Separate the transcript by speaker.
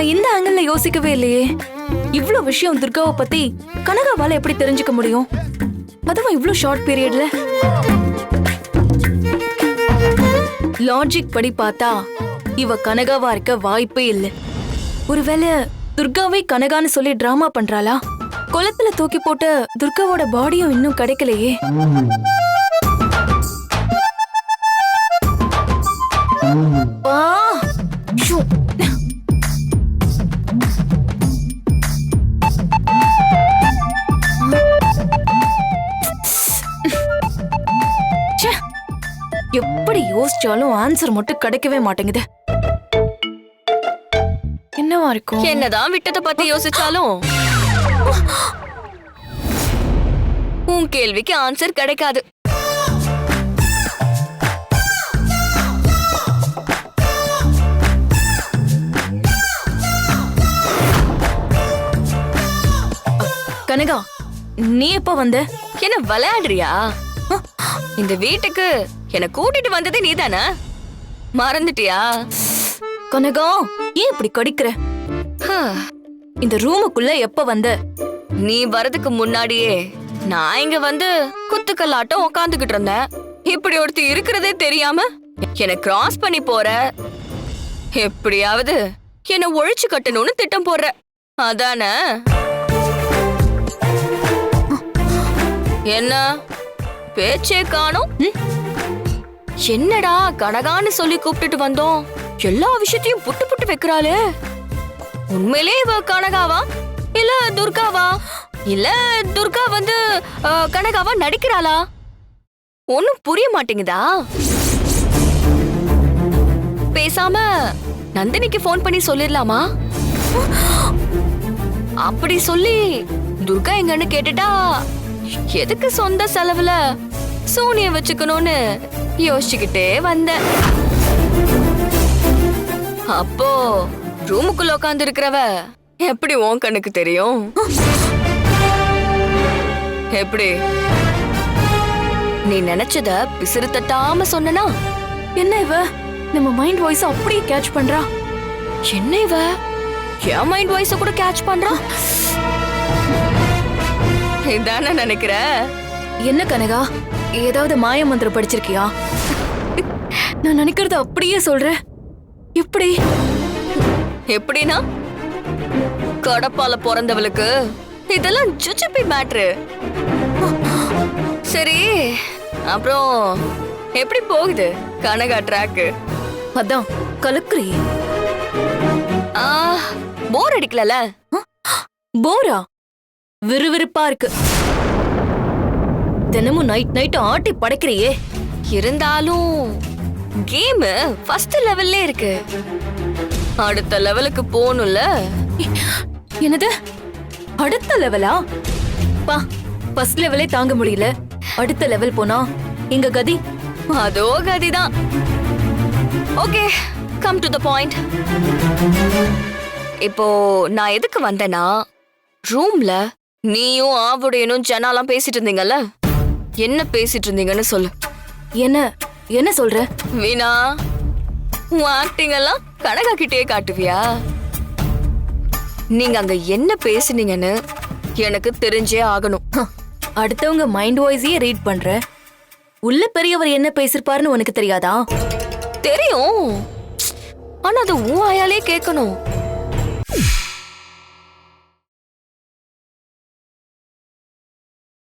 Speaker 1: நான் இந்த ஆங்கிள் யோசிக்கவே இல்லையே. இவ்ளோ விஷயம் துர்காவை பத்தி கனகாவால எப்படி தெரிஞ்சுக்க முடியும்? அதுவும் இவ்ளோ ஷார்ட் பீரியட்ல லாஜிக் படி பார்த்தா இவ கனகாவா இருக்க வாய்ப்பே இல்ல. ஒருவேளை துர்காவை கனகான்னு சொல்லி டிராமா பண்றாளா? குளத்துல தூக்கி போட்ட துர்காவோட பாடியும் இன்னும் கிடைக்கலையே. பா எப்படி யோசிச்சாலும் ஆன்சர் மட்டும் கிடைக்கவே மாட்டேங்குது. என்னவா இருக்கும்?
Speaker 2: என்னதான் விட்டத பத்தி யோசிச்சாலும். உன் கேள்விக்கு ஆன்சர் கிடைக்காது.
Speaker 1: கனகா நீ எப்ப வந்த?
Speaker 2: என்ன விளையாடுறியா? இந்த வீட்டுக்கு என்ன கூட்டிட்டு வந்தது நீதானா? மறந்துட்டியா?
Speaker 1: கனகா ஏன் இப்படி கடிக்கிற? இந்த ரூமுக்குள்ள எப்ப வந்த?
Speaker 2: நீ வரதுக்கு முன்னாடியே நான் இங்க வந்து குத்துக்கல்லாட்டம் உக்காந்துகிட்டு இருந்தேன். இப்படி ஒருத்தி இருக்கிறதே தெரியாம என்ன கிராஸ் பண்ணி போற. எப்படியாவது என்ன ஒழிச்சு கட்டணும்னு திட்டம் போடுற. அதானே? என்ன? பேச்சே காணும். என்னடா கனகான்னு சொல்லி கூப்பிட்டுட்டு வந்தோம். எல்லா விஷயத்தையும் புட்டு புட்டு வைக்கிறாளே. உண்மையிலே இவ கனகாவா? இல்ல துர்காவா? இல்ல துர்கா வந்து கனகாவா நடிக்கிறாளா? ஒண்ணும் புரிய மாட்டேங்குதா? பேசாம நந்தினிக்கு ஃபோன் பண்ணி சொல்லிடலாமா? அப்படி சொல்லி துர்கா எங்கன்னு கேட்டுட்டா எதுக்கு சொந்த செலவுல சோனிய வச்சுக்கணும்னு யோசிச்சுக்கிட்டே வந்தேன். அப்போ ரூமுக்குள்ள உட்கார்ந்து இருக்கிறவ எப்படி உன் கண்ணுக்கு தெரியும்? எப்படி? நீ நினைச்சத பிசிறு தட்டாம சொன்னனா?
Speaker 1: என்ன இவ? நம்ம மைண்ட் வாய்ஸ் அப்படியே கேட்ச் பண்றா?
Speaker 2: என்ன இவ? என் மைண்ட் வாய்ஸ கூட கேட்ச் பண்றா? இதானே நினைக்கிற?
Speaker 1: என்ன கனகா? ஏதாவது மாய மந்திரம் படிச்சிருக்கியா? நான் நினைக்கிறத அப்படியே சொல்றேன். எப்படி?
Speaker 2: எப்படின்னா? கடப்பால பிறந்தவளுக்கு இதெல்லாம் ஜுஜுபி மேட்ரு. சரி அப்புறம் எப்படி போகுது கனகா ட்ராக்கு?
Speaker 1: அதான் கலக்குறியே.
Speaker 2: ஆ போர் அடிக்கலல
Speaker 1: போரா விறுவிறுப்பா இருக்கு. தினமும் நைட் நைட் ஆட்டி படைக்கிறியே.
Speaker 2: இருந்தாலும் கேம் ஃபர்ஸ்ட் லெவல்ல இருக்கு. அடுத்த லெவலுக்கு போகணும்ல?
Speaker 1: என்னது? அடுத்த லெவலா பா ஃபர்ஸ்ட் லெவலே தாங்க முடியல. அடுத்த லெவல் போனா எங்க கதி?
Speaker 2: அதோ கதிதான். Okay come to the point இப்போ நான் எதுக்கு வந்தேன்னா ரூம்ல நீயும் ஆவுடையனும் ஜனாலாம் பேசிட்டு இருந்தீங்கல்ல என்ன பேசிட்டு இருந்தீங்கன்னு சொல்லு.
Speaker 1: என்ன? என்ன சொல்ற?
Speaker 2: வீணா உன் ஆக்டிங் எல்லாம் கனகா கிட்டே காட்டுவியா? நீங்க அங்க என்ன பேசுனீங்கன்னு எனக்கு தெரிஞ்சே ஆகணும்.
Speaker 1: அடுத்தவங்க மைண்ட் வாய்ஸையே ரீட் பண்ற? உள்ள பெரியவர் என்ன பேசிருப்பாருன்னு உனக்கு தெரியாதா?
Speaker 2: தெரியும். ஆனா அது உன் ஆயாலே கேட்கணும்.